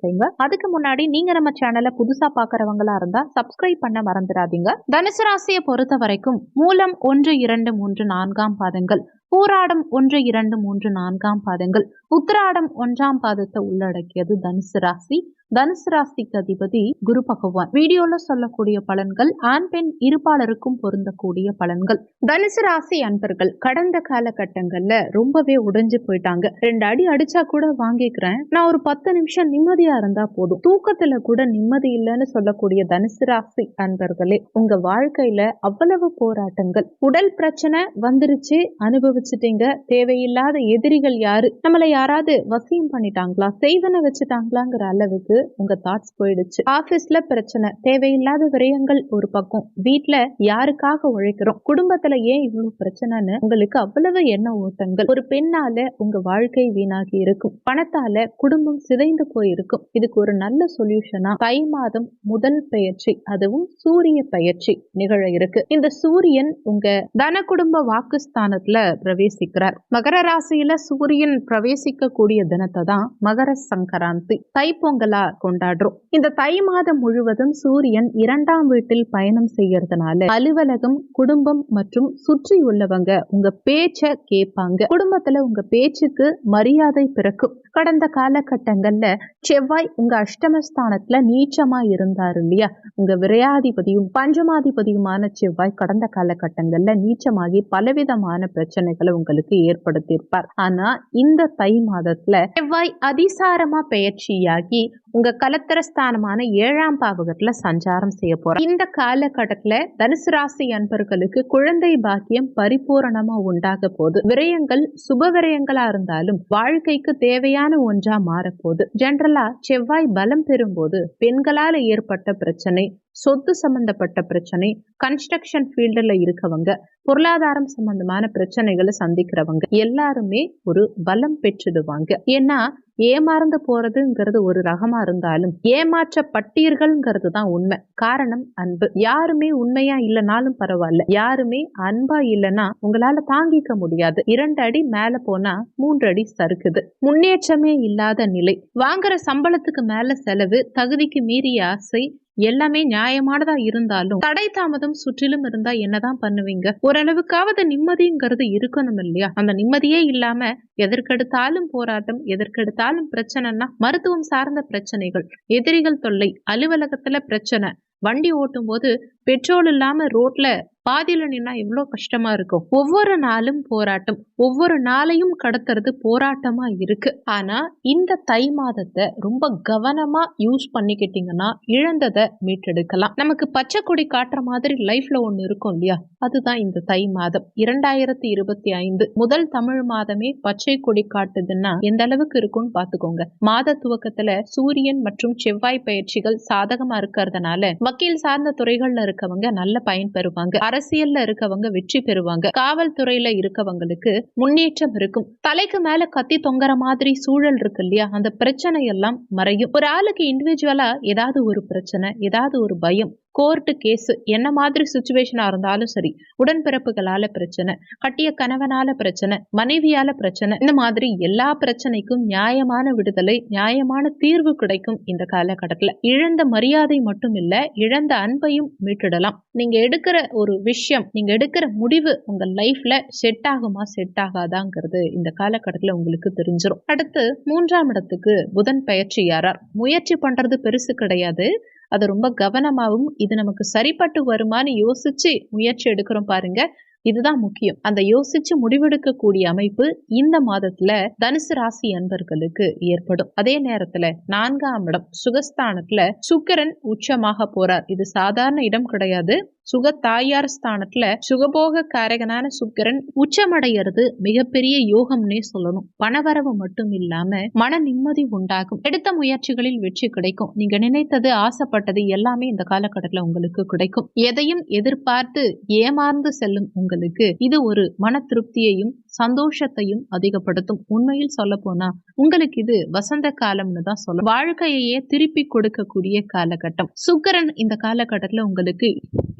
செய்யுங்க. அதுக்கு முன்னாடி நீங்க நம்ம சேனலை புதுசா பாக்குறவங்களா இருந்தா சப்ஸ்கிரைப் பண்ண மறந்துடாதீங்க. தனுசு ராசியை பொறுத்த வரைக்கும் மூலம் ஒன்று இரண்டு மூன்று நான்காம் பாதங்கள் பூராடம் ஒன்று இரண்டு மூன்று நான்காம் பாதங்கள் உத்திராடம் ஒன்றாம் பாதத்தை உள்ளடக்கியது தனுசு ராசி. தனுசு ராசிக்கு அதிபதி குரு பகவான். வீடியோல சொல்லக்கூடிய பலன்கள் ஆண் பெண் இருப்பாளருக்கும் பொருந்தக்கூடிய பலன்கள். தனுசு ராசி அன்பர்கள் கடந்த காலகட்டங்கள்ல ரொம்பவே உடைஞ்சு போயிட்டாங்க. ரெண்டு அடி அடிச்சா கூட வாங்கிக்கிறேன். நான் ஒரு பத்து நிமிஷம் நிம்மதியா இருந்தா போதும். தூக்கத்துல கூட நிம்மதி இல்லைன்னு சொல்லக்கூடிய தனுசு ராசி அன்பர்களே உங்க வாழ்க்கையில அவ்வளவு போராட்டங்கள். உடல் பிரச்சனை வந்துருச்சு அனுபவிச்சுட்டீங்க. தேவையில்லாத எதிரிகள் யாரு? நம்மளை யாராவது வசியம் பண்ணிட்டாங்களா? செய்வன வச்சுட்டாங்களாங்கிற அளவுக்கு உங்க தாட்ஸ் போயிடுச்சு. ஆபீஸ்ல பிரச்சனை தேவையில்லாத விரயங்கள் ஒரு பக்கம். வீட்டுல யாருக்காக உழைக்கிறோம்? குடும்பத்துல ஏன் இவ்வளவு பிரச்சனைன்னு உங்களுக்கு அவ்வளவு எண்ண ஓட்டங்கள். ஒரு பெண்ணால உங்க வாழ்க்கை வீணாகி இருக்கும். பணத்தால குடும்பம் சிதைந்து போயிருக்கும். இதுக்கு ஒரு நல்ல சொல்யூஷனா தை மாதம் முதல் பயிற்சி அதுவும் சூரிய பயிற்சி நிகழ இருக்கு. இந்த சூரியன் உங்க தன குடும்ப வாக்குஸ்தானத்துல பிரவேசிக்கிறார். மகர ராசியில சூரியன் பிரவேசி கூடிய தினத்தை தான் மகர சங்கராந்தி. தைப்பொங்கலா கொண்டாடுறோம். இந்த தை மாதம் முழுவதும் சூரியன் இரண்டாம் வீட்டில் பயணம் செய்யறதுனால அலுவலகம் குடும்பம் மற்றும் சுற்றி உள்ளவங்க உங்க பேச்ச கேட்பாங்க. குடும்பத்துல உங்க பேச்சுக்கு மரியாதை பிறக்கும். கடந்த காலகட்டங்கள்ல செவ்வாய் உங்க அஷ்டமஸ்தானத்துல நீச்சமா இருந்தாரு இல்லையா? உங்க விரையாதிபதியும் பஞ்சமாதிபதியுமான செவ்வாய் கடந்த காலகட்டங்கள்ல நீச்சமாகி பலவிதமான பிரச்சனைகளை உங்களுக்கு ஏற்படுத்தியிருப்பார். ஆனா இந்த தை மாதத்துல செவ்வாய் அதிசாரமா பெயர்ச்சியாகி உங்க கலத்திரஸ்தானமான ஏழாம் பாவகத்துல சஞ்சாரம் செய்ய போறோம் இந்த காலகட்டத்துல தனுசு ராசி அன்பர்களுக்கு குழந்தை பாக்கியம் பரிபூரணமா உண்டாக போது விரயங்கள் சுப விரயங்களா இருந்தாலும் வாழ்க்கைக்கு தேவையான ஒன்றா மாறப்போகுது ஜென்ரலா செவ்வாய் பலம் பெறும்போது பெண்களால ஏற்பட்ட பிரச்சனை சொத்து சம்பந்தப்பட்ட பிரச்சனை கன்ஸ்ட்ரக்ஷன் ஃபீல்டில் இருக்கவங்க பொருளாதாரம் சம்பந்தமான பிரச்சனைகளை சந்திக்கிறவங்க எல்லாருமே ஒரு பலம் பெற்றுடுவாங்க. ஏன்னா ஏமாறந்து போறதுங்கிறது ஒரு ரகமா இருந்தாலும் ஏமாற்றப்பட்டீர்கள்ங்கிறது தான் உண்மை. காரணம் அன்பு. யாருமே உண்மையா இல்லைனாலும் பரவாயில்ல. யாருமே அன்பா இல்லைன்னா உங்களால தாங்கிக்க முடியாது. இரண்டு அடி மேல போனா மூன்று அடி சறுக்குது. முன்னேற்றமே இல்லாத நிலை. வாங்குற சம்பளத்துக்கு மேல செலவு தகுதிக்கு மீறிய ஆசை எல்லாமே நியாயமானதா இருந்தாலும் தடை தாமதம் சுற்றிலும் இருந்தா என்னதான் பண்ணுவீங்க? ஓரளவுக்காவது நிம்மதிங்கிறது இருக்கணும் இல்லையா? அந்த நிம்மதியே இல்லாம எதற்கெடுத்தாலும் போராட்டம் எதற்கெடுத்தாலும் பிரச்சனைனா மருத்துவம் சார்ந்த பிரச்சனைகள் எதிரிகள் தொல்லை அலுவலகத்துல பிரச்சனை வண்டி ஓட்டும் போது பெட்ரோல் இல்லாம ரோட்ல பாதியில் நின்னா எவ்வளோ கஷ்டமா இருக்கும் ஒவ்வொரு நாளும் போராட்டம் ஒவ்வொரு நாளையும் கடத்துறது போராட்டமா இருக்கு. ஆனா இந்த தை மாதத்தை ரொம்ப கவனமா யூஸ் பண்ணிக்கிட்டீங்கன்னா இழந்ததை மீட்டெடுக்கலாம். நமக்கு பச்சை கொடி காட்டுற மாதிரி லைஃப்ல ஒன்று இருக்கும் இல்லையா? அதுதான் இந்த தை மாதம். இரண்டாயிரத்தி இருபத்தி ஐந்து முதல் தமிழ் மாதமே பச்சை கொடி காட்டுதுன்னா எந்த அளவுக்கு இருக்கும்னு பாத்துக்கோங்க மாத துவக்கத்துல சூரியன் மற்றும் செவ்வாய் பயிற்சிகள் சாதகமா இருக்கிறதுனால வக்கீல் சார்ந்த துறைகள்ல இருக்கவங்க நல்ல பயன் பெறுவாங்க. அரசியல்ல இருக்கவங்க வெற்றி பெறுவாங்க. காவல்துறையில இருக்கவங்களுக்கு முன்னேற்றம் இருக்கும். தலைக்கு மேல கத்தி தொங்குற மாதிரி சூழல் இருக்கு இல்லையா? அந்த பிரச்சனை எல்லாம் மறையும். ஒரு ஆளுக்கு இண்டிவிஜுவலா ஏதாவது ஒரு பிரச்சனை ஏதாவது ஒரு பயம் கோர்ட்டு கேஸு என்ன மாதிரி சுச்சுவேஷனாக இருந்தாலும் சரி உடன்பிறப்புகளால பிரச்சனை கட்டிய கணவனால பிரச்சனை மனைவியால பிரச்சனை இந்த மாதிரி எல்லா பிரச்சனைக்கும் நியாயமான விடுதலை நியாயமான தீர்வு கிடைக்கும் இந்த காலகட்டத்தில். இழந்த மரியாதை மட்டும் இல்லை இழந்த அன்பையும் மீட்டிடலாம். நீங்க எடுக்கிற ஒரு விஷயம் நீங்க எடுக்கிற முடிவு உங்க லைஃப்ல செட் ஆகுமா செட் ஆகாதாங்கிறது இந்த காலகட்டத்தில் உங்களுக்கு தெரிஞ்சிடும் அடுத்து மூன்றாம் இடத்துக்கு புதன் பயிற்சி யாரார் முயற்சி பண்றது பெருசு கிடையாது. அதை ரொம்ப கவனமாகவும் இது நமக்கு சரிப்பட்டு வருமானு யோசிச்சு முயற்சி எடுக்கிறோம் பாருங்க. இதுதான் முக்கியம். அந்த யோசிச்சு முடிவெடுக்கக்கூடிய அமைப்பு இந்த மாதத்துல தனுசு ராசி அன்பர்களுக்கு ஏற்படும். அதே நேரத்துல நான்காம் இடம் சுகஸ்தானத்துல சுக்கரன் உச்சமாக போறார். இது சாதாரண இடம் கிடையாது. சுக தாயார் ஸ்தானத்துல சுகபோக காரகனான சுக்கிரன் உச்சமடைகிறது மிகப்பெரிய யோகம்னே சொல்லணும். பணவரவு மட்டும் இல்லாம மன நிம்மதி உண்டாகும். எடுத்த முயற்சிகளில் வெற்றி கிடைக்கும். நீங்க நினைத்தது ஆசைப்பட்டது எல்லாமே இந்த காலகட்டத்துல உங்களுக்கு கிடைக்கும். எதையும் எதிர்பார்த்து ஏமாந்து செல்லும் உங்களுக்கு இது ஒரு மன திருப்தியையும் சந்தோஷத்தையும் அதிகப்படுத்தும். உண்மையில் சொல்ல போனா உங்களுக்கு இது வசந்த காலம்னு தான் சொல்லும் வாழ்க்கையையே திருப்பி கொடுக்கக்கூடிய காலகட்டம். சுக்கரன் இந்த காலகட்டத்துல உங்களுக்கு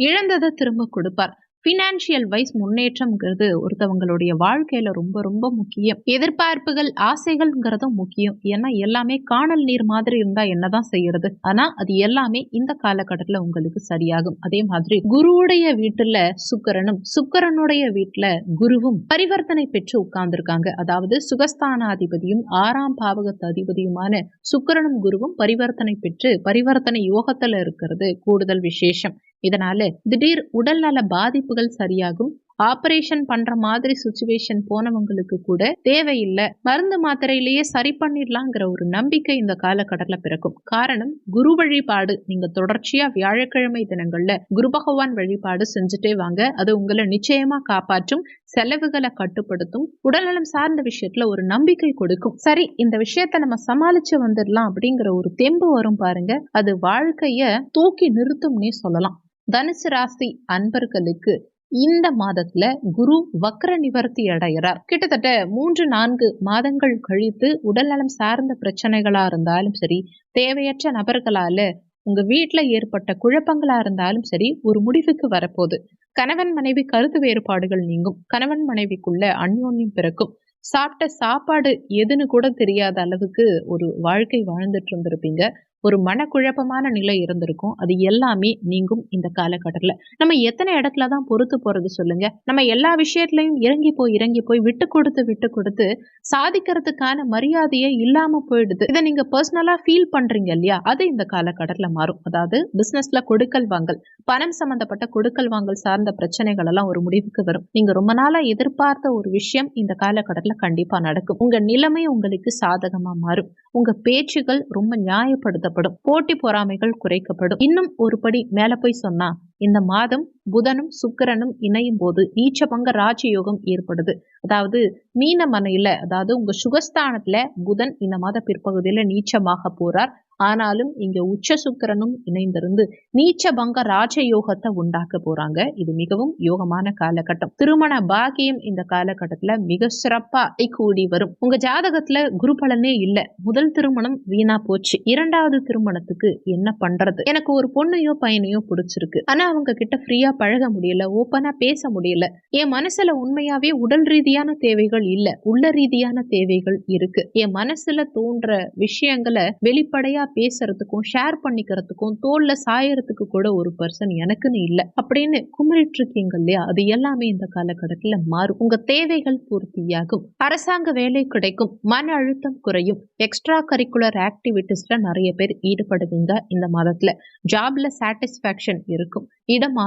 இழந்ததை திரும்ப கொடுப்பார். ஃபினான்ஷியல் வைஸ் முன்னேற்றம்ங்கிறது ஒருத்தவங்களுடைய வாழ்க்கையில ரொம்ப ரொம்ப முக்கியம். எதிர்பார்ப்புகள் ஆசைகள்ங்கிறதும் முக்கியம். ஏன்னா எல்லாமே காணல் நீர் மாதிரி இருந்தா என்னதான் செய்யறது? ஆனா அது எல்லாமே இந்த காலகட்டத்துல உங்களுக்கு சரியாகும். அதே மாதிரி குருவுடைய வீட்டுல சுக்கரனும் சுக்கரனுடைய வீட்டுல குருவும் பரிவர்த்தனை பெற்று உட்கார்ந்துருக்காங்க. அதாவது சுகஸ்தானாதிபதியும் ஆறாம் பாவகத்து அதிபதியுமான சுக்கரனும் குருவும் பரிவர்த்தனை பெற்று பரிவர்த்தனை யோகத்துல இருக்கிறது கூடுதல் விசேஷம். இதனால திடீர் உடல்நல பாதிப்புகள் சரியாகும். ஆபரேஷன் பண்ற மாதிரி சுச்சுவேஷன் போனவங்களுக்கு கூட தேவையில்லை. மருந்து மாத்திரையிலேயே சரி பண்ணிடலாங்கிற ஒரு நம்பிக்கை இந்த காலக்கடல பிறக்கும். காரணம் குரு வழிபாடு. நீங்க தொடர்ச்சியா வியாழக்கிழமை தினங்கள்ல குரு பகவான் வழிபாடு செஞ்சுட்டே வாங்க. அது உங்களை நிச்சயமா காப்பாற்றும் செலவுகளை கட்டுப்படுத்தும் உடல்நலம் சார்ந்த விஷயத்துல ஒரு நம்பிக்கை கொடுக்கும். சரி இந்த விஷயத்த நம்ம சமாளிச்சு வந்துடலாம் அப்படிங்கிற ஒரு தெம்பு வரும் பாருங்க. அது வாழ்க்கைய தூக்கி நிறுத்தும்னே சொல்லலாம். தனுசு ராசி அன்பர்களுக்கு இந்த மாதத்துல குரு வக்ர நிவர்த்தி அடைகிறார். கிட்டத்தட்ட மூன்று நான்கு மாதங்கள் கழித்து உடல்நலம் சார்ந்த பிரச்சனைகளா இருந்தாலும் சரி தேவையற்ற நபர்களால உங்க வீட்டுல ஏற்பட்ட குழப்பங்களா இருந்தாலும் சரி ஒரு முடிவுக்கு வரப்போகுது. கணவன் மனைவி கருத்து வேறுபாடுகள் நீங்கும். கணவன் மனைவிக்குள்ள அந்யோன்யம் பிறக்கும். சாப்பிட்ட சாப்பாடு எதுன்னு கூட தெரியாத அளவுக்கு ஒரு வாழ்க்கை வாழ்ந்துட்டு இருந்திருப்பீங்க. ஒரு மனக்குழப்பமான நிலை இருந்திருக்கும். அது எல்லாமே நீங்கும் இந்த காலகட்டத்தில். நம்ம எத்தனை இடத்துல தான் பொறுத்து போறது சொல்லுங்க. நம்ம எல்லா விஷயத்துலையும் இறங்கி போய் இறங்கி போய் விட்டு கொடுத்து விட்டு கொடுத்து சாதிக்கிறதுக்கான மரியாதையே இல்லாம போயிடுது. இதை நீங்க பர்சனலா ஃபீல் பண்றீங்க இல்லையா? அது இந்த காலகட்டத்தில் மாறும். அதாவது பிசினஸ்ல கொடுக்கல் வாங்கல் பணம் சம்பந்தப்பட்ட கொடுக்கல் வாங்கல் சார்ந்த பிரச்சனைகள் எல்லாம் ஒரு முடிவுக்கு வரும். நீங்க ரொம்ப நாளா எதிர்பார்த்த ஒரு விஷயம் இந்த காலகட்டத்தில் கண்டிப்பா நடக்கும். உங்க நிலைமை உங்களுக்கு சாதகமா மாறும். உங்க பேச்சுகள் ரொம்ப நியாயப்படுத்தப்படும். போட்டி பொறாமைகள் குறைக்கப்படும். இன்னும் ஒரு படி மேல போய் சொன்னா இந்த மாதம் புதனும் சுக்கிரனும் இணையும் போது நீச்சபங்க ராஜயோகம் ஏற்படுது. அதாவது மீன மனையில அதாவது உங்க சுகஸ்தானத்துல புதன் இந்த மாத பிற்பகுதியில நீச்சமாக போறார். ஆனாலும் இங்க உச்ச சுக்கிரனும் இணைந்திருந்து நீச்ச பங்க ராஜயோகத்தை உண்டாக்க போறாங்க. இது மிகவும் யோகமான காலகட்டம். திருமண பாக்கியம் இந்த காலகட்டத்துல மிக சிறப்பா கூடி வரும். உங்க ஜாதகத்துல குரு பலனே இல்ல. முதல் திருமணம் வீணா போச்சு. இரண்டாவது திருமணத்துக்கு என்ன பண்றது? எனக்கு ஒரு பொண்ணையோ பையனையோ பிடிச்சிருக்கு. ஆனா அவங்க கிட்ட ஃப்ரீயா பழக முடியல ஓப்பனா பேச முடியல. என் மனசுல உண்மையாவே உடல் ரீதியான தேவைகள் இல்ல. உள்ள ரீதியான தேவைகள் இருக்கு. என் மனசுல தோன்ற விஷயங்களை வெளிப்படையா பேசுறதுக்கும் ஷேர் பண்ணிக்கிறதுக்கும் தோல்ல சாயறதுக்கு கூட ஒரு பர்சன் எனக்குன்னு இல்லை. அப்படின்னு குமரிட்டு இருக்கீங்க இல்லையா? அது எல்லாமே இந்த காலகட்டத்தில் மாறும். உங்க தேவைகள் பூர்த்தியாகும். அரசாங்க வேலை கிடைக்கும். மன அழுத்தம் குறையும். எக்ஸ்ட்ரா கரிக்குலர் ஆக்டிவிட்டிஸ்ல நிறைய பேர் ஈடுபடுவீங்க இந்த மாதத்துல. ஜாப்ல சாட்டிஸ்ஃபேக்ஷன் இருக்கும். இடம்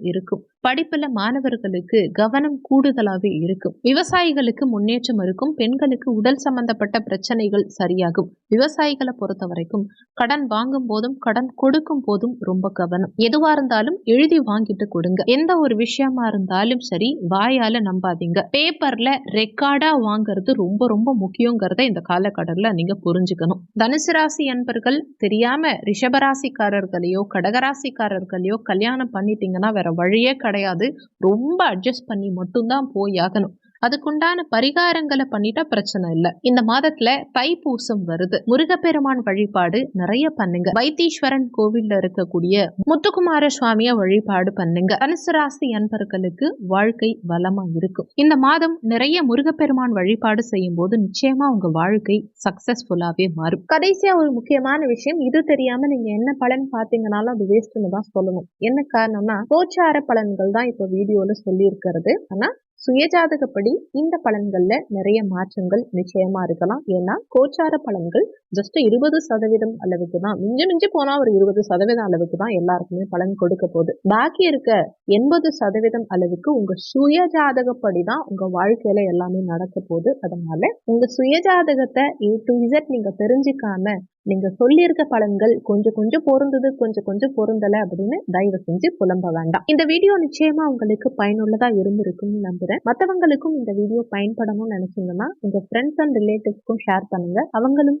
இருக்கும். படிப்புல மாணவர்களுக்கு கவனம் கூடுதலாவே இருக்கும். விவசாயிகளுக்கு முன்னேற்றம் இருக்கும். பெண்களுக்கு உடல் சம்பந்தப்பட்ட பிரச்சனைகள் சரியாகும். விவசாயிகளை பொறுத்த வரைக்கும் கடன் வாங்கும் போதும் கடன் கொடுக்கும் போதும் ரொம்ப கவனம். எதுவா இருந்தாலும் எழுதி வாங்கிட்டு கொடுங்க. எந்த ஒரு விஷயமா இருந்தாலும் சரி வாயால நம்பாதீங்க. பேப்பர்ல ரெக்கார்டா வாங்குறது ரொம்ப ரொம்ப முக்கியங்கிறத இந்த காலகடல நீங்க புரிஞ்சுக்கணும். தனுசு ராசி அன்பர்கள் தெரியாம ரிஷபராசிக்காரர்களையோ கடகராசிக்காரர்களையோ கல்யாணம் பண்ணிட்டீங்கன்னா வேற வழியே கிடையாது. ரொம்ப அட்ஜஸ்ட் பண்ணி மட்டும்தான் போயாகணும் அதுக்குண்டான பரிகாரங்களை பண்ணிட்டா பிரச்சனை இல்லை. இந்த மாதத்துல தைப்பூசம் வருது. முருகப்பெருமான் வழிபாடு நிறைய பண்ணுங்க. வைத்தீஸ்வரன் கோவில்ல இருக்கக்கூடிய முத்துக்குமார சுவாமிய வழிபாடு பண்ணுங்க. தனுசு ராசி அன்பர்களுக்கு வாழ்க்கை வளமா இருக்கும். இந்த மாதம் நிறைய முருகப்பெருமான் வழிபாடு செய்யும் போது நிச்சயமா உங்க வாழ்க்கை சக்சஸ்ஃபுல்லாவே மாறும். கடைசியா ஒரு முக்கியமான விஷயம் இது தெரியாம நீங்க என்ன பலன் பாத்தீங்கன்னாலும் அது வேஸ்ட்னு தான் சொல்லணும். என்ன காரணம்னா கோச்சார பலன்கள் தான் இப்போ வீடியோல சொல்லி இருக்கிறது ஆனா சுயஜாதகப்படி இந்த பலன்களில் நிறைய மாற்றங்கள் நிச்சயமாக இருக்கலாம். ஏன்னா கோச்சார பலன்கள் ஜஸ்ட் இருபது சதவீதம் அளவுக்கு தான் மிஞ்சி மிஞ்சி போனா ஒரு இருபது சதவீதம் அளவுக்கு தான் எல்லாருக்குமே பலன் கொடுக்க போகுது. பாக்கி இருக்க எண்பது சதவீதம் அளவுக்கு உங்க சுய ஜாதகப்படி தான் உங்க வாழ்க்கையில எல்லாமே நடக்க போகுது. அதனால உங்க சுய ஜாதகத்தை ஏ டு இசட் நீங்க தெரிஞ்சுக்காம நீங்க சொல்லியிருக்க பலன்கள் கொஞ்சம் கொஞ்சம் பொருந்தது கொஞ்சம் கொஞ்சம் பொருந்தல அப்படின்னு தயவு செஞ்சு புலம்ப வேண்டாம். இந்த வீடியோ நிச்சயமா உங்களுக்கு பயனுள்ளதா இருந்திருக்கும்னு நம்புறேன். மற்றவங்களுக்கும் இந்த வீடியோ பயன்படணும்னு நினைச்சீங்கன்னா உங்க ஃப்ரெண்ட்ஸ் அண்ட் ரிலேட்டிவ்ஸ்க்கும் ஷேர் பண்ணுங்க. அவங்களும்